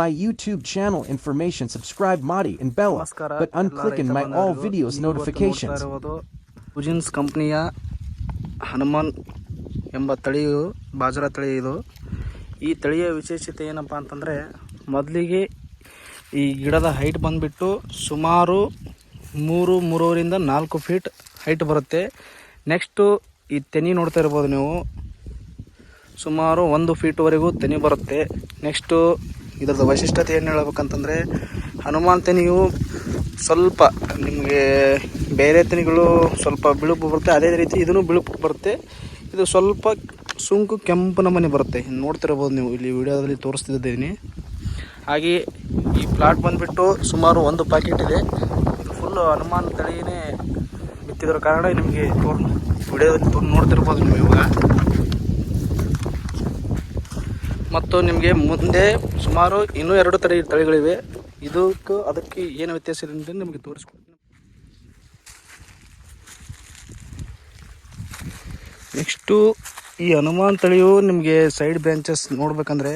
my YouTube channel information, subscribe Madi and Bella, but unclick in my all videos notifications. ಉಜಿನ್ಸ್ ಕಂಪ್ನಿಯ Hanuman ಎಂಬ ತಳಿಯು ಬಾಜರ ತಳಿ ಇದು. ಈ ತಳಿಯ ವಿಶೇಷತೆ ಏನಪ್ಪ ಅಂತಂದರೆ ಮೊದಲಿಗೆ ಈ ಗಿಡದ ಹೈಟ್ ಬಂದುಬಿಟ್ಟು ಸುಮಾರು ಮೂರು ಮೂರುವರಿಂದ ನಾಲ್ಕು ಫೀಟ್ ಹೈಟ್ ಬರುತ್ತೆ. ನೆಕ್ಸ್ಟು ಈ ತೆನಿ ನೋಡ್ತಾ ಇರ್ಬೋದು ನೀವು. ಸುಮಾರು ಒಂದು ಫೀಟ್ವರೆಗೂ ತೆನಿ ಬರುತ್ತೆ. ನೆಕ್ಸ್ಟು ಇದರದ ವೈಶಿಷ್ಟ್ಯತೆ ಏನು ಹೇಳ್ಬೇಕಂತಂದರೆ, ಹನುಮಾನ್ ತೆನಿಯು ಸ್ವಲ್ಪ ನಿಮಗೆ ಬೇರೆ ತೆನಿಗಳು ಸ್ವಲ್ಪ ಬಿಳುಪು ಬರುತ್ತೆ, ಅದೇ ರೀತಿ ಇದನ್ನು ಬಿಳುಪು ಬರುತ್ತೆ. ಇದು ಸ್ವಲ್ಪ ಸುಂಕು ಕೆಂಪು ನಮನೆ ಬರುತ್ತೆ. ನೋಡ್ತಿರ್ಬೋದು ನೀವು, ಇಲ್ಲಿ ವಿಡಿಯೋದಲ್ಲಿ ತೋರಿಸ್ತಿದ್ದೀನಿ ಹಾಗೆ ಈ ಪ್ಲಾಟ್ ಬಂದುಬಿಟ್ಟು ಸುಮಾರು ಒಂದು ಪ್ಯಾಕೆಟ್ ಇದೆ. ಇದು ಫುಲ್ಲು ಹನುಮಾನ್ ತಳಿಯೇ ಬಿತ್ತಿದ್ರ ಕಾರಣ ನಿಮಗೆ ತೋರ್ ವಿಡಿಯೋದಲ್ಲಿ ತೋರ್ ನೋಡ್ತಿರ್ಬೋದು ನೀವು ಇವಾಗ. ಮತ್ತು ನಿಮಗೆ ಮುಂದೆ ಸುಮಾರು ಇನ್ನೂ ಎರಡು ತಳಿ ತಳಿಗಳಿವೆ. ಇದಕ್ಕೂ ಅದಕ್ಕೆ ಏನು ವ್ಯತ್ಯಾಸ ಇದೆ ಅಂತ ನಿಮಗೆ ತೋರಿಸ್ಕೊಡ್ತೀನಿ. ನೆಕ್ಸ್ಟು ಈ ಹನುಮಾನ್ ತಳಿಯು ನಿಮಗೆ ಸೈಡ್ ಬ್ರ್ಯಾಂಚಸ್ ನೋಡಬೇಕಂದ್ರೆ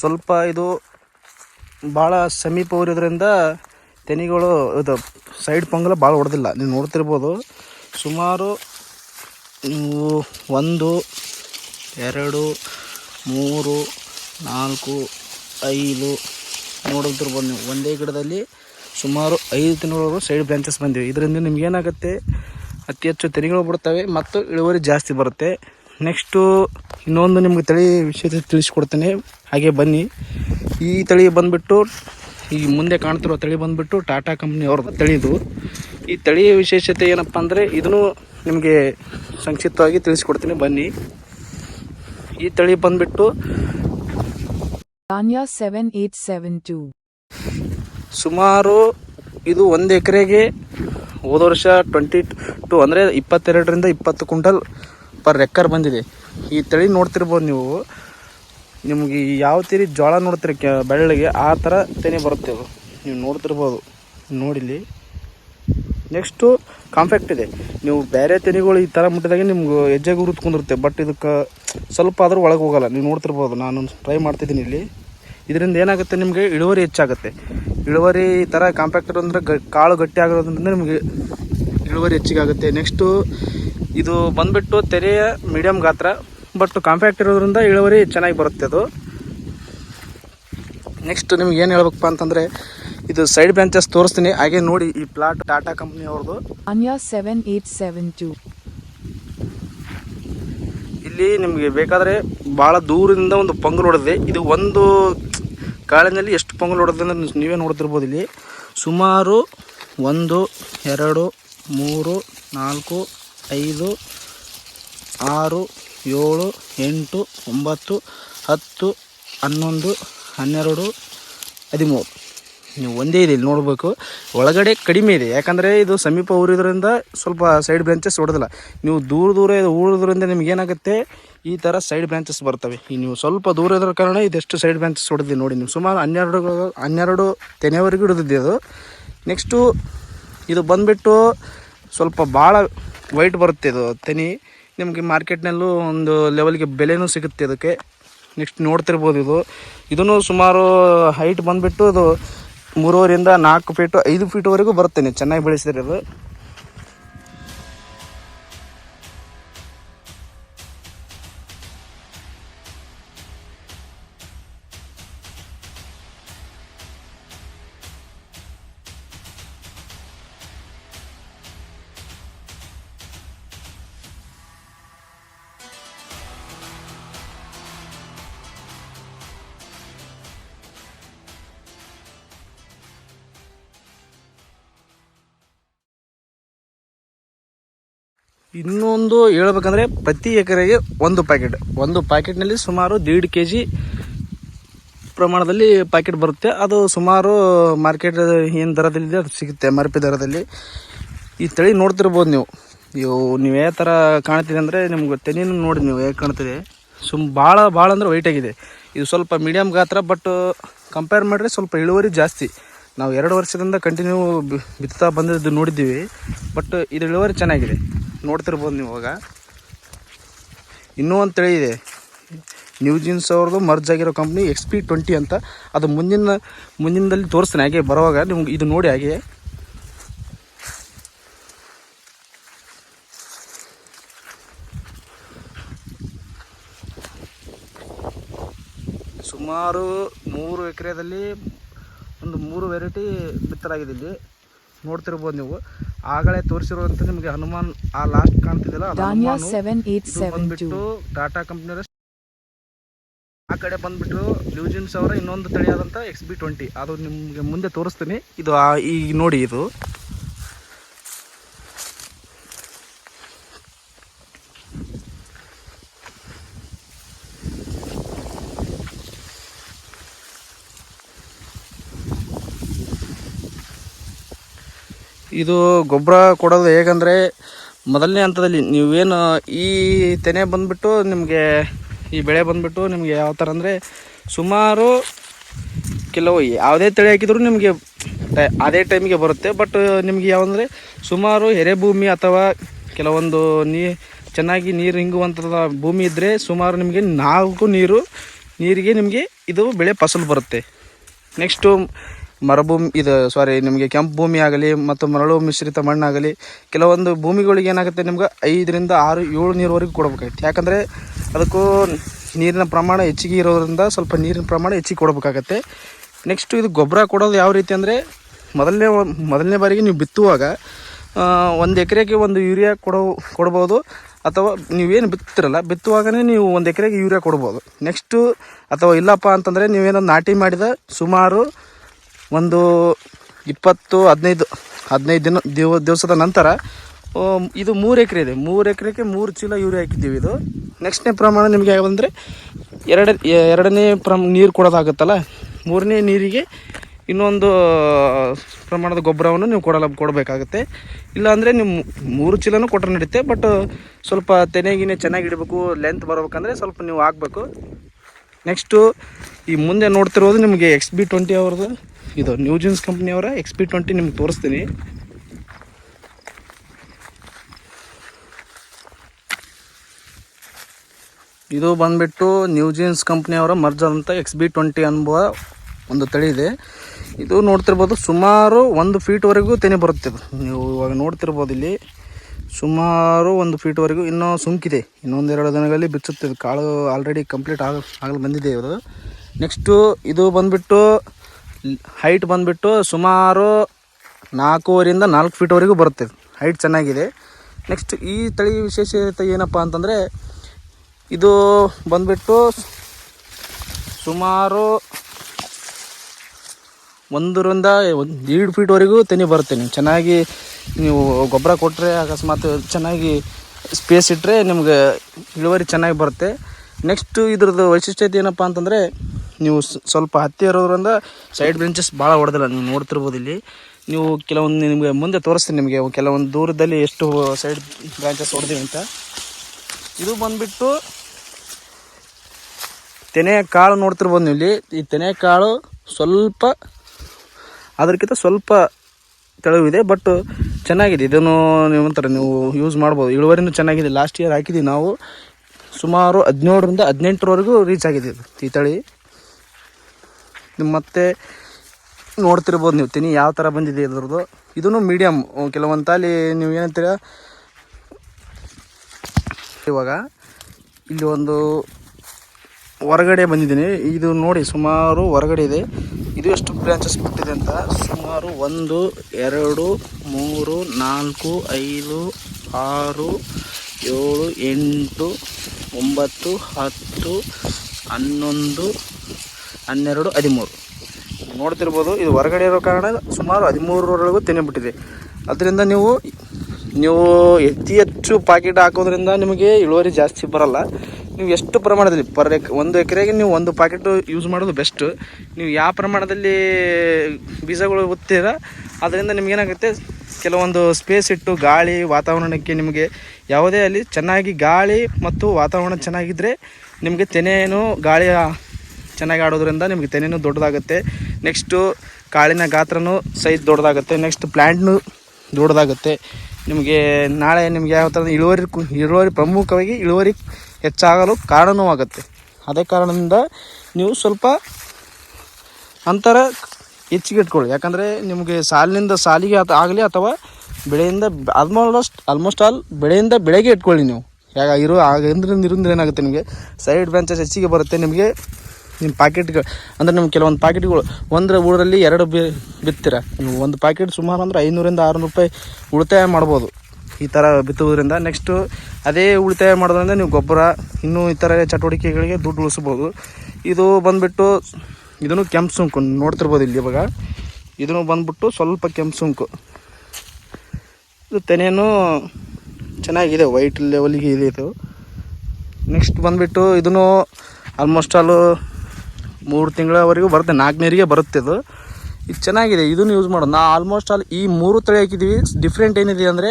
ಸ್ವಲ್ಪ ಇದು ಭಾಳ ಸಮೀಪ ಊರಿದ್ರಿಂದ ತೆನಿಗಳು ಇದು ಸೈಡ್ ಪೊಂಗಲ ಭಾಳ ಹೊಡೆದಿಲ್ಲ ನೀವು ನೋಡ್ತಿರ್ಬೋದು. ಸುಮಾರು ಒಂದು, ಎರಡು ಮೂರು, ನಾಲ್ಕು, ಐದು. ನೋಡುತ್ತಿರ್ಬೋದು ನೀವು ಒಂದೇ ಗಿಡದಲ್ಲಿ ಸುಮಾರು ಐದು ತಿಂಗಳವರೆಗೂ ಸೈಡ್ ಬ್ರಾಂಚಸ್ ಬಂದಿವೆ. ಇದರಿಂದ ನಿಮ್ಗೆ ಏನಾಗುತ್ತೆ? ಅತಿ ಹೆಚ್ಚು ತೆನೆಗಳು ಬಿಡ್ತವೆ ಮತ್ತು ಇಳುವರಿ ಜಾಸ್ತಿ ಬರುತ್ತೆ. ನೆಕ್ಸ್ಟು ಇನ್ನೊಂದು ನಿಮ್ಗೆ ತಳಿ ವಿಷಯ ತಿಳಿಸ್ಕೊಡ್ತೇನೆ. ಹಾಗೆ ಬನ್ನಿ. ಈ ತಳಿ ಬಂದುಬಿಟ್ಟು, ಈ ಮುಂದೆ ಕಾಣ್ತಿರೋ ತಳಿ ಬಂದುಬಿಟ್ಟು ಟಾಟಾ ಕಂಪ್ನಿ ಅವ್ರದ್ದು ತಳಿದು. ಈ ತಳಿಯ ವಿಶೇಷತೆ ಏನಪ್ಪ ಅಂದರೆ ಇದನ್ನು ನಿಮಗೆ ಸಂಕ್ಷಿಪ್ತವಾಗಿ ತಿಳಿಸ್ಕೊಡ್ತೀನಿ. ಬನ್ನಿ. ಈ ತಳಿ ಬಂದುಬಿಟ್ಟು Danya 7872. ಸುಮಾರು ಇದು ಒಂದು ಎಕರೆಗೆ ಹೋದ ವರ್ಷ ಟ್ವೆಂಟಿ ಟು ಅಂದರೆ ಇಪ್ಪತ್ತೆರಡರಿಂದ ಇಪ್ಪತ್ತು ಕ್ವಿಂಟಲ್ ಪರ್ ಎಕ್ಕರ್ ಬಂದಿದೆ. ಈ ತಳಿ ನೋಡ್ತಿರ್ಬೋದು ನೀವು. ನಿಮಗೆ ಯಾವ ತೀರಿ ಜೋಳ ನೋಡ್ತೀರಿ ಬೆಳ್ಳಿಗೆ ಆ ಥರ ತೆನೆ ಬರುತ್ತೆ ಅದು. ನೀವು ನೋಡ್ತಿರ್ಬೋದು. ನೋಡಿಲ್ಲಿ. ನೆಕ್ಸ್ಟು ಕಾಂಪ್ಯಾಕ್ಟ್ ಇದೆ. ನೀವು ಬೇರೆ ತೆನೆಗಳು ಈ ಥರ ಮುಟ್ಟಿದಾಗ ನಿಮ್ಗೆ ಹೆಜ್ಜೆಗೆ ಗುರುತ್ಕೊಂಡಿರುತ್ತೆ ಬಟ್ ಇದಕ್ಕೆ ಸ್ವಲ್ಪ ಆದರೂ ಒಳಗೆ ಹೋಗಲ್ಲ. ನೀವು ನೋಡ್ತಿರ್ಬೋದು, ನಾನು ಟ್ರೈ ಮಾಡ್ತಿದ್ದೀನಿ ಇಲ್ಲಿ. ಇದರಿಂದ ಏನಾಗುತ್ತೆ ನಿಮಗೆ ಇಳುವರಿ ಹೆಚ್ಚಾಗುತ್ತೆ. ಇಳುವರಿ ಈ ಥರ ಕಾಂಪ್ಯಾಕ್ಟ್ ಅಂದರೆ ಗ, ಕಾಳು ಗಟ್ಟಿ ಆಗಿರೋದ್ರಿಂದ ನಿಮಗೆ ಇಳುವರಿ ಹೆಚ್ಚಿಗೆ ಆಗುತ್ತೆ. ನೆಕ್ಸ್ಟು ಇದು ಬಂದುಬಿಟ್ಟು ತೆರೆಯ ಮೀಡಿಯಮ್ ಗಾತ್ರ. ಬಟ್ ಕಾಂಪ್ಯಾಕ್ಟ್ ಇರೋದ್ರಿಂದ ಇಳುವರಿ ಚೆನ್ನಾಗಿ ಬರುತ್ತೆ ಅದು. ನೆಕ್ಸ್ಟ್ ನಿಮ್ಗೆ ಏನು ಹೇಳ್ಬೇಕಪ್ಪ ಅಂತಂದರೆ ಇದು ಸೈಡ್ ಬ್ರಾಂಚಸ್ ತೋರಿಸ್ತೀನಿ. ಹಾಗೆ ನೋಡಿ ಈ ಪ್ಲಾಟ್ ಟಾಟಾ ಕಂಪ್ನಿ ಅವ್ರದ್ದು Anya 7872. ಇಲ್ಲಿ ನಿಮಗೆ ಬೇಕಾದರೆ ಭಾಳ ದೂರದಿಂದ ಒಂದು ಪೊಂಗಲ್ ಹೊಡೆದಿದೆ. ಇದು ಒಂದು ಕಾಳಿನಲ್ಲಿ ಎಷ್ಟು ಪೊಂಗಲ್ ಹೊಡೆದಿದೆ ಅಂದ್ರೆ ನೀವೇ ನೋಡ್ತಿರ್ಬೋದು ಇಲ್ಲಿ. ಸುಮಾರು ಒಂದು ಎರಡು ಮೂರು ನಾಲ್ಕು ಐದು ಆರು ಏಳು ಎಂಟು ಒಂಬತ್ತು ಹತ್ತು ಹನ್ನೊಂದು ಹನ್ನೆರಡು ಹದಿಮೂರು. ನೀವು ಒಂದೇ ಇದೆ, ಇಲ್ಲಿ ನೋಡಬೇಕು. ಒಳಗಡೆ ಕಡಿಮೆ ಇದೆ. ಯಾಕಂದರೆ ಇದು ಸಮೀಪ ಊರಿದ್ರಿಂದ ಸ್ವಲ್ಪ ಸೈಡ್ ಬ್ರಾಂಚಸ್ ಹೊಡೆದಿಲ್ಲ. ನೀವು ದೂರ ದೂರ ಊರಿದ್ರಿಂದ ನಿಮ್ಗೆ ಏನಾಗುತ್ತೆ? ಈ ಥರ ಸೈಡ್ ಬ್ರಾಂಚಸ್ ಬರ್ತವೆ. ಈ ನೀವು ಸ್ವಲ್ಪ ದೂರ ಇದ್ರ ಕಾರಣ ಇದೆಷ್ಟು ಸೈಡ್ ಬ್ರಾಂಚಸ್ ಹೊಡೆದಿದೆ ನೋಡಿ ನೀವು. ಸುಮಾರು ಹನ್ನೆರಡು ಹನ್ನೆರಡು ತೆನೆವರೆಗೂ ಹಿಡಿದಿದೆ ಅದು. ನೆಕ್ಸ್ಟು ಇದು ಬಂದುಬಿಟ್ಟು ಸ್ವಲ್ಪ ಭಾಳ ವೈಟ್ ಬರುತ್ತೆ ಇದು ತೆನಿ. ನಿಮಗೆ ಮಾರ್ಕೆಟ್ನಲ್ಲೂ ಒಂದು ಲೆವೆಲ್ಗೆ ಬೆಲೆನೂ ಸಿಗುತ್ತೆ ಅದಕ್ಕೆ ನೆಕ್ಸ್ಟ್ ನೋಡ್ತಿರ್ಬೋದು ಇದು. ಇದನ್ನು ಸುಮಾರು ಹೈಟ್ ಬಂದುಬಿಟ್ಟು ಇದು ಮೂರುವರಿಂದ ನಾಲ್ಕು ಫೀಟು ಐದು ಫೀಟ್ವರೆಗೂ ಬರುತ್ತೆ ಚೆನ್ನಾಗಿ ಬೆಳೆಸಿದ್ರೆ. ಅದು ಇನ್ನೊಂದು ಹೇಳ್ಬೇಕಂದ್ರೆ ಪ್ರತಿ ಎಕರೆಗೆ ಒಂದು ಪ್ಯಾಕೆಟ್. ಒಂದು ಪ್ಯಾಕೆಟ್ನಲ್ಲಿ ಸುಮಾರು ದೀಡ್ ಕೆ ಜಿ ಪ್ರಮಾಣದಲ್ಲಿ ಪ್ಯಾಕೆಟ್ ಬರುತ್ತೆ. ಅದು ಸುಮಾರು ಮಾರ್ಕೆಟ್ ಏನು ದರದಲ್ಲಿದೆ ಅದು ಸಿಗುತ್ತೆ ಎಂ ಆರ್ ಪಿ ದರದಲ್ಲಿ. ಈ ತಳಿ ನೋಡ್ತಿರ್ಬೋದು ನೀವು. ಇವು ನೀವು ಯಾವ ಥರ ಕಾಣ್ತಿದೆ ಅಂದರೆ ನಿಮ್ಗೆ ತೆನಿನೂ ನೋಡಿ ನೀವು ಹೇಗೆ ಕಾಣ್ತಿದೆ. ಸುಮ್ ಭಾಳ ಭಾಳ ಅಂದ್ರೆ ವೈಟ್ ಆಗಿದೆ. ಇದು ಸ್ವಲ್ಪ ಮೀಡಿಯಮ್ ಗಾತ್ರ ಬಟ್ ಕಂಪೇರ್ ಮಾಡಿದ್ರೆ ಸ್ವಲ್ಪ ಇಳುವರಿ ಜಾಸ್ತಿ. ನಾವು ಎರಡು ವರ್ಷದಿಂದ ಕಂಟಿನ್ಯೂ ಬಿತ್ತಾ ಬಂದಿದ್ದು ನೋಡಿದ್ದೀವಿ ಬಟ್ ಇದು ಇಳುವರಿ ಚೆನ್ನಾಗಿದೆ. ನೋಡ್ತಿರ್ಬೋದು ನೀವು ಇವಾಗ. ಇನ್ನೂ ಒಂದು ತಳಿ ಇದೆ. ನ್ಯೂ ಜೀನ್ಸ್ ಅವ್ರದ್ದು ಮರ್ಜ್ ಆಗಿರೋ ಕಂಪ್ನಿ ಎಕ್ಸ್ ಪಿ ಟ್ವೆಂಟಿ ಅಂತ. ಅದು ಮುಂದಿನ, ಮುಂದಿನದಲ್ಲಿ ತೋರಿಸ್ತೀನಿ. ಹಾಗೆ ಬರುವಾಗ ನಿಮ್ಗೆ ಇದು ನೋಡಿ ಹಾಗೆ. ಸುಮಾರು ಮೂರು ಎಕರೆದಲ್ಲಿ ಒಂದು ಮೂರು ವೆರೈಟಿ ಬಿತ್ತಲಾಗಿದೆ ಇಲ್ಲಿ. ನೋಡ್ತಿರ್ಬೋದು ನೀವು. ಆಗಲೇ ತೋರಿಸಿರುವಂತ ನಿಮಗೆ ಹನುಮಾನ್ ಆ ಲಾಸ್ಟ್ ಕಾಣ್ತಿದಿಲ್ಲ ಅದು ಬಂದ್ಬಿಟ್ಟು 7872. ಟಾಟಾ ಕಂಪ್ನಿಯ ಆ ಕಡೆ ಬಂದ್ಬಿಟ್ಟು ಲ್ಯೂಜಿನ್ಸ್ ಅವರ ಇನ್ನೊಂದು ತಳಿಯಾದಂಥ ಎಕ್ಸ್ ಬಿ ಟ್ವೆಂಟಿ ಅದು ನಿಮಗೆ ಮುಂದೆ ತೋರಿಸ್ತೀನಿ. ಇದು ಈಗ ನೋಡಿ ಇದು. ಇದು ಗೊಬ್ಬರ ಕೊಡೋದು ಹೇಗಂದರೆ ಮೊದಲನೇ ಹಂತದಲ್ಲಿ ನೀವೇನು ಈ ತೆನೆ ಬಂದ್ಬಿಟ್ಟು ನಿಮಗೆ ಈ ಬೆಳೆ ಬಂದ್ಬಿಟ್ಟು ನಿಮಗೆ ಯಾವ ಥರ ಅಂದರೆ ಸುಮಾರು ಕೆಲವು ಯಾವುದೇ ತಳಿ ಹಾಕಿದ್ರು ನಿಮಗೆ ಅದೇ ಟೈಮಿಗೆ ಬರುತ್ತೆ. ಬಟ್ ನಿಮಗೆ ಯಾವಂದರೆ ಸುಮಾರು ಎರೆಭೂಮಿ ಅಥವಾ ಕೆಲವೊಂದು ನೀ ಚೆನ್ನಾಗಿ ನೀರು ಹಿಂಗುವಂಥದ್ದು ಭೂಮಿ ಇದ್ದರೆ ಸುಮಾರು ನಿಮಗೆ ನಾಲ್ಕು ನೀರು ನೀರಿಗೆ ನಿಮಗೆ ಇದು ಬೆಳೆ ಫಸಲು ಬರುತ್ತೆ. ನೆಕ್ಸ್ಟು ಮರುಭೂಮಿ, ಇದು ಸಾರಿ ನಿಮಗೆ ಕೆಂಪು ಭೂಮಿ ಆಗಲಿ ಮತ್ತು ಮರಳು ಮಿಶ್ರಿತ ಮಣ್ಣಾಗಲಿ ಕೆಲವೊಂದು ಭೂಮಿಗಳಿಗೆ ಏನಾಗುತ್ತೆ ನಿಮ್ಗೆ ಐದರಿಂದ ಆರು ಏಳು ನೀರುವರೆಗೂ ಕೊಡಬೇಕಾಗುತ್ತೆ. ಯಾಕಂದರೆ ಅದಕ್ಕೂ ನೀರಿನ ಪ್ರಮಾಣ ಹೆಚ್ಚಿಗೆ ಇರೋದ್ರಿಂದ ಸ್ವಲ್ಪ ನೀರಿನ ಪ್ರಮಾಣ ಹೆಚ್ಚಿಗೆ ಕೊಡಬೇಕಾಗತ್ತೆ. ನೆಕ್ಸ್ಟು ಇದು ಗೊಬ್ಬರ ಕೊಡೋದು ಯಾವ ರೀತಿ ಅಂದರೆ ಮೊದಲನೇ ಮೊದಲನೇ ಬಾರಿಗೆ ನೀವು ಬಿತ್ತುವಾಗ ಒಂದು ಎಕರೆಗೆ ಒಂದು ಯೂರಿಯಾ ಕೊಡೋ, ಕೊಡ್ಬೋದು ಅಥವಾ ನೀವೇನು ಬಿತ್ತಿರಲ್ಲ, ಬಿತ್ತುವಾಗನೇ ನೀವು ಒಂದು ಎಕರೆಗೆ ಯೂರಿಯಾ ಕೊಡ್ಬೋದು. ನೆಕ್ಸ್ಟು ಅಥವಾ ಇಲ್ಲಪ್ಪ ಅಂತಂದರೆ ನೀವೇನೋ ನಾಟಿ ಮಾಡಿದ ಸುಮಾರು ಒಂದು ಇಪ್ಪತ್ತು, ಹದಿನೈದು ಹದಿನೈದು ದಿನ ದಿವ ದಿವಸದ ನಂತರ ಇದು ಮೂರು ಎಕರೆ ಇದೆ. ಮೂರು ಎಕರೆಗೆ ಮೂರು ಚೀಲ ಯೂರಿಯಾ ಹಾಕಿದ್ದೀವಿ ಇದು. ನೆಕ್ಸ್ಟ್ನೇ ಪ್ರಮಾಣ ನಿಮಗೆ ಯಾವಂದರೆ ಎರಡ ಎರಡನೇ ಪ್ರಮ ನೀರು ಕೊಡೋದಾಗುತ್ತಲ್ಲ, ಮೂರನೇ ನೀರಿಗೆ ಇನ್ನೊಂದು, ಪ್ರಮಾಣದ ಗೊಬ್ಬರವನ್ನು ನೀವು ಕೊಡಲ ಕೊಡಬೇಕಾಗುತ್ತೆ. ಇಲ್ಲಾಂದರೆ ನೀವು ಮೂರು ಚೀಲನೂ ಕೊಟ್ಟರೆ ನಡೀತೆ, ಬಟ್ ಸ್ವಲ್ಪ ತೆನೆಗಿನೇ ಚೆನ್ನಾಗಿ ಇಡಬೇಕು ಲೆಂತ್ ಬರಬೇಕಂದ್ರೆ ಸ್ವಲ್ಪ ನೀವು ಹಾಕ್ಬೇಕು. ನೆಕ್ಸ್ಟು ಈ ಮುಂದೆ ನೋಡ್ತಿರೋದು ನಿಮಗೆ ಎಕ್ಸ್ ಬಿ ಟ್ವೆಂಟಿ ಅವ್ರದ್ದು. ಇದು ನ್ಯೂ ಜೀನ್ಸ್ ಕಂಪ್ನಿಯವರ ಎಕ್ಸ್ ಪಿ ಟ್ವೆಂಟಿ ನಿಮ್ಗೆ ತೋರಿಸ್ತೀನಿ. ಇದು ಬಂದ್ಬಿಟ್ಟು ನ್ಯೂಜಿನ್ಸ್ ಕಂಪ್ನಿಯವರ ಮರ್ಜರ್ ಅಂತ ಎಕ್ಸ್ ಬಿ ಟ್ವೆಂಟಿ ಅನ್ನುವ ಒಂದು ತಳಿ ಇದೆ. ಇದು ನೋಡ್ತಿರ್ಬೋದು ಸುಮಾರು ಒಂದು ಫೀಟ್ವರೆಗೂ ತೆನೆ ಬರುತ್ತೆ ನೀವು ಇವಾಗ ನೋಡ್ತಿರ್ಬೋದು ಇಲ್ಲಿ ಸುಮಾರು ಒಂದು ಫೀಟ್ವರೆಗೂ ಇನ್ನೂ ಸುಂಕಿದೆ. ಇನ್ನೊಂದೆರಡು ದಿನಗಳಲ್ಲಿ ಬಿಚ್ಚುತ್ತೆ. ಕಾಳು ಆಲ್ರೆಡಿ ಕಂಪ್ಲೀಟ್ ಆಗ ಆಗಲು ಬಂದಿದೆ ಇವರು ನೆಕ್ಸ್ಟು ಇದು ಬಂದ್ಬಿಟ್ಟು ಹೈಟ್ ಬಂದ್ಬಿಟ್ಟು ಸುಮಾರು ನಾಲ್ಕೂವರೆಯಿಂದ ನಾಲ್ಕು ಫೀಟ್ವರೆಗೂ ಬರುತ್ತೆ. ಹೈಟ್ ಚೆನ್ನಾಗಿದೆ. ನೆಕ್ಸ್ಟ್ ಈ ತಳಿ ವಿಶೇಷತೆ ಏನಪ್ಪ ಅಂತಂದರೆ, ಇದು ಬಂದ್ಬಿಟ್ಟು ಸುಮಾರು ಒಂದರಿಂದ ಒಂದು ಎರಡು ಫೀಟ್ವರೆಗೂ ತೆನೆ ಬರುತ್ತೆ. ನೀವು ಚೆನ್ನಾಗಿ ನೀವು ಗೊಬ್ಬರ ಕೊಟ್ಟರೆ ಅಕಸ್ಮಾತ್ ಚೆನ್ನಾಗಿ ಸ್ಪೇಸ್ ಇಟ್ಟರೆ ನಿಮ್ಗೆ ಇಳುವರಿ ಚೆನ್ನಾಗಿ ಬರುತ್ತೆ. ನೆಕ್ಸ್ಟು ಇದ್ರದ್ದು ವೈಶಿಷ್ಟ್ಯತೆ ಏನಪ್ಪ ಅಂತಂದರೆ ನೀವು ಸ್ವಲ್ಪ ಹತ್ತಿ ಇರೋದ್ರಿಂದ ಸೈಡ್ ಬ್ರಾಂಚಸ್ ಭಾಳ ಹೊಡೆದಿಲ್ಲ ನೀವು ನೋಡ್ತಿರ್ಬೋದು ಇಲ್ಲಿ. ನೀವು ಕೆಲವೊಂದು ನಿಮಗೆ ಮುಂದೆ ತೋರಿಸ್ತೀನಿ ನಿಮಗೆ. ಕೆಲವೊಂದು ದೂರದಲ್ಲಿ ಎಷ್ಟು ಸೈಡ್ ಬ್ರಾಂಚಸ್ ಹೊಡೆದಿವಿ ಅಂತ. ಇದು ಬಂದುಬಿಟ್ಟು ತೆನೆಯ ಕಾಳು ನೋಡ್ತಿರ್ಬೋದು ನೀವು ಇಲ್ಲಿ. ಈ ತೆನೆಯ ಕಾಳು ಸ್ವಲ್ಪ ಅದಕ್ಕಿಂತ ಸ್ವಲ್ಪ ತೆಳುವಿದೆ, ಬಟ್ ಚೆನ್ನಾಗಿದೆ. ಇದನ್ನು ನೀವು ಅಂತಾರೆ ನೀವು ಯೂಸ್ ಮಾಡ್ಬೋದು. ಇಳುವರಿನೂ ಚೆನ್ನಾಗಿದೆ. ಲಾಸ್ಟ್ ಇಯರ್ ಹಾಕಿದ್ದೀವಿ ನಾವು. ಸುಮಾರು ಹದಿನೇಳರಿಂದ ಹದಿನೆಂಟರವರೆಗೂ ರೀಚ್ ಆಗಿದೆ ಇದು. ಈ ತಳಿ. ಮತ್ತೆ ನೋಡ್ತಿರ್ಬೋದು ನೀವು. ತಿನ್ನಿ, ಯಾವ ಥರ ಬಂದಿದೆ ಇದ್ರದ್ದು. ಇದೂ ಮೀಡಿಯಮ್ ಕೆಲವೊಂದು ತಾಲಿ ನೀವು ಏನಂತೀರ? ಇವಾಗ ಇಲ್ಲಿ ಒಂದು ಹೊರಗಡೆ ಬಂದಿದ್ದೀನಿ. ಇದು ನೋಡಿ, ಸುಮಾರು ಹೊರಗಡೆ ಇದೆ. ಇದು ಎಷ್ಟು ಬ್ರ್ಯಾಂಚಸ್ ಬಿಟ್ಟಿದೆ ಅಂತ? ಸುಮಾರು ಒಂದು, ಎರಡು, ಮೂರು, ನಾಲ್ಕು, ಐದು, ಆರು, ಏಳು, ಎಂಟು, ಒಂಬತ್ತು, ಹತ್ತು, ಹನ್ನೊಂದು, ಹನ್ನೆರಡು, ಹದಿಮೂರು. ನೋಡ್ತಿರ್ಬೋದು, ಇದು ಹೊರಗಡೆ ಇರೋ ಕಾರಣ ಸುಮಾರು ಹದಿಮೂರರವರೆಗೂ ತೆನೆ ಬಿಟ್ಟಿದೆ. ಅದರಿಂದ ನೀವು ನೀವು ಅತಿ ಹೆಚ್ಚು ಪಾಕೆಟ್ ಹಾಕೋದ್ರಿಂದ ನಿಮಗೆ ಇಳುವರಿ ಜಾಸ್ತಿ ಬರಲ್ಲ. ನೀವು ಎಷ್ಟು ಪ್ರಮಾಣದಲ್ಲಿ ಪರ್ ಎಕ್, ಒಂದು ಎಕರೆಗೆ ನೀವು ಒಂದು ಪಾಕೆಟು ಯೂಸ್ ಮಾಡೋದು ಬೆಸ್ಟು ನೀವು ಯಾವ ಪ್ರಮಾಣದಲ್ಲಿ ಬೀಜಗಳು ಉತ್ತೀರ, ಅದರಿಂದ ನಿಮಗೇನಾಗುತ್ತೆ ಕೆಲವೊಂದು ಸ್ಪೇಸ್ ಇಟ್ಟು ಗಾಳಿ ವಾತಾವರಣಕ್ಕೆ ನಿಮಗೆ ಯಾವುದೇ ಅಲ್ಲಿ ಚೆನ್ನಾಗಿ ಗಾಳಿ ಮತ್ತು ವಾತಾವರಣ ಚೆನ್ನಾಗಿದ್ದರೆ ನಿಮಗೆ ತೆನೆಯೂ ಗಾಳಿಯ ಚೆನ್ನಾಗಿ ಆಡೋದ್ರಿಂದ ನಿಮಗೆ ತೆನೆಯೂ ದೊಡ್ಡದಾಗುತ್ತೆ. ನೆಕ್ಸ್ಟು ಕಾಳಿನ ಗಾತ್ರನೂ ಸೈಜ್ ದೊಡ್ಡದಾಗುತ್ತೆ. ನೆಕ್ಸ್ಟ್ ಪ್ಲ್ಯಾಂಟ್ನು ದೊಡ್ಡದಾಗುತ್ತೆ. ನಿಮಗೆ ನಾಳೆ ನಿಮಗೆ ಯಾವ ಥರ ಇಳುವರಿ ಇಳುವರಿ ಪ್ರಮುಖವಾಗಿ ಇಳುವರಿ ಹೆಚ್ಚಾಗಲು ಕಾರಣವೂ ಆಗುತ್ತೆ. ಅದೇ ಕಾರಣದಿಂದ ನೀವು ಸ್ವಲ್ಪ ಅಂತರ ಹೆಚ್ಚಿಗೆ ಇಟ್ಕೊಳ್ಳಿ. ಯಾಕಂದರೆ ನಿಮಗೆ ಸಾಲಿನಿಂದ ಸಾಲಿಗೆ ಅಥ ಆಗಲಿ ಅಥವಾ ಬೆಳೆಯಿಂದ ಆಲ್ಮೋಸ್ಟ್ ಆಲ್ಮೋಸ್ಟ್ ಆಲ್ ಬೆಳೆಯಿಂದ ಬೆಳೆಗೆ ಇಟ್ಕೊಳ್ಳಿ ನೀವು. ಯಾಕೆ, ಇರೋ ಆಗಿಂದ್ರಿಂದ ಇರೋದ್ರಿಂದ ಏನಾಗುತ್ತೆ ನಿಮಗೆ? ಸೈಡ್ ಬ್ರಾಂಚಸ್ ಹೆಚ್ಚಿಗೆ ಬರುತ್ತೆ. ನಿಮಗೆ ನಿಮ್ಮ ಪ್ಯಾಕೆಟ್ಗಳು ಅಂದರೆ ನಿಮ್ಮ ಕೆಲವೊಂದು ಪ್ಯಾಕೆಟ್ಗಳು ಒಂದರ ಊರಲ್ಲಿ ಎರಡು ಬಿ, ಬಿತ್ತೀರ. ನೀವು ಒಂದು ಪ್ಯಾಕೆಟ್ ಸುಮಾರು ಅಂದ್ರೆ ಐನೂರಿಂದ ಆರುನೂರು ರೂಪಾಯಿ ಉಳಿತಾಯ ಮಾಡ್ಬೋದು. ಈ ಥರ ಬಿತ್ತುವುದರಿಂದ ನೆಕ್ಸ್ಟು ಅದೇ ಉಳಿತಾಯ ಮಾಡೋದ್ರಿಂದ ನೀವು ಗೊಬ್ಬರ, ಇನ್ನೂ ಈ ಥರ ಚಟುವಟಿಕೆಗಳಿಗೆ ದುಡ್ಡು ಉಳಿಸ್ಬೋದು. ಇದು ಬಂದುಬಿಟ್ಟು, ಇದನ್ನು ಕೆಂಪು ಸುಂಕು, ನೋಡ್ತಿರ್ಬೋದು ಇಲ್ಲಿ ಇವಾಗ. ಇದನ್ನು ಬಂದ್ಬಿಟ್ಟು ಸ್ವಲ್ಪ ಕೆಂಪು ಸುಂಕು. ಇದು ತೆನೆಯೂ ಚೆನ್ನಾಗಿದೆ ವೈಟ್ ಲೆವೆಲಿಗೆ ಇದೆ ಇದು. ನೆಕ್ಸ್ಟ್ ಬಂದುಬಿಟ್ಟು ಇದನ್ನು ಆಲ್ಮೋಸ್ಟ್ ಆಲು ಮೂರು ತಿಂಗಳವರೆಗೂ ಬರುತ್ತೆ, ನಾಲ್ಕನೇರಿಗೆ ಬರುತ್ತೆ ಇದು. ಇದು ಚೆನ್ನಾಗಿದೆ, ಇದನ್ನು ಯೂಸ್ ಮಾಡೋದು. ನಾ ಆಲ್ಮೋಸ್ಟ್ ಆಲ್ ಈ ಮೂರು ತಳಿ ಹಾಕಿದ್ದೀವಿ ಡಿಫ್ರೆಂಟ್ ಏನಿದೆ ಅಂದರೆ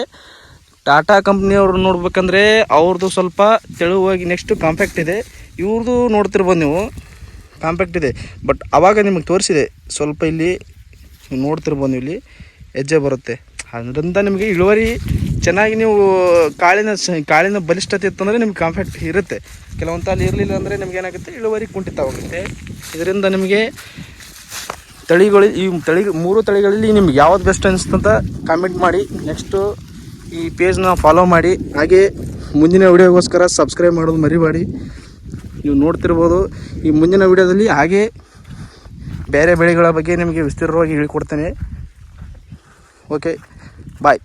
ಟಾಟಾ ಕಂಪ್ನಿಯವ್ರು ನೋಡ್ಬೇಕಂದ್ರೆ ಅವ್ರದ್ದು ಸ್ವಲ್ಪ ತೆಳುವಾಗಿ ನೆಕ್ಸ್ಟು ಕಾಂಪ್ಯಾಕ್ಟ್ ಇದೆ. ಇವ್ರದ್ದು ನೋಡ್ತಿರ್ಬೋದು ನೀವು. ಕಾಂಪ್ಯಾಕ್ಟ್ ಇದೆ. ಬಟ್ ಆವಾಗ ನಿಮಗೆ ತೋರಿಸಿದೆ, ಸ್ವಲ್ಪ ಇಲ್ಲಿ ನೋಡ್ತಿರ್ಬೋದು ನೀವು ಇಲ್ಲಿ ಹೆಜ್ಜೆ ಬರುತ್ತೆ. ಅದರಿಂದ ನಿಮಗೆ ಇಳುವರಿ ಚೆನ್ನಾಗಿ ನೀವು ಕಾಳಿನ ಕಾಳಿನ ಬಲಿಷ್ಠತೆ ಇತ್ತಂದರೆ ನಿಮ್ಗೆ ಕಾಂಫೆಕ್ಟ್ ಇರುತ್ತೆ. ಕೆಲವೊಂದು ತಾಲಿ ಇರಲಿಲ್ಲ ಅಂದರೆ ನಿಮ್ಗೆ ಏನಾಗುತ್ತೆ? ಇಳುವರಿ ಕುಂಠಿತವಾಗುತ್ತೆ ಇದರಿಂದ ನಿಮಗೆ ತಳಿಗಳು, ಈ ತಳಿ, ಮೂರು ತಳಿಗಳಲ್ಲಿ ನಿಮ್ಗೆ ಯಾವ್ದು ಬೆಸ್ಟ್ ಅನಿಸ್ತಂತ ಕಾಮೆಂಟ್ ಮಾಡಿ. ನೆಕ್ಸ್ಟು ಈ ಪೇಜ್ನ ಫಾಲೋ ಮಾಡಿ. ಹಾಗೆ ಮುಂದಿನ ವಿಡಿಯೋಗೋಸ್ಕರ ಸಬ್ಸ್ಕ್ರೈಬ್ ಮಾಡೋದು ಮರಿಬೇಡಿ. ನೀವು ನೋಡ್ತಿರ್ಬೋದು. ಈ ಮುಂದಿನ ವಿಡಿಯೋದಲ್ಲಿ ಹಾಗೆ ಬೇರೆ ಬೆಳೆಗಳ ಬಗ್ಗೆ ನಿಮಗೆ ವಿಸ್ತೀರ್ಣವಾಗಿ ಹೇಳಿಕೊಡ್ತೇನೆ. Okay bye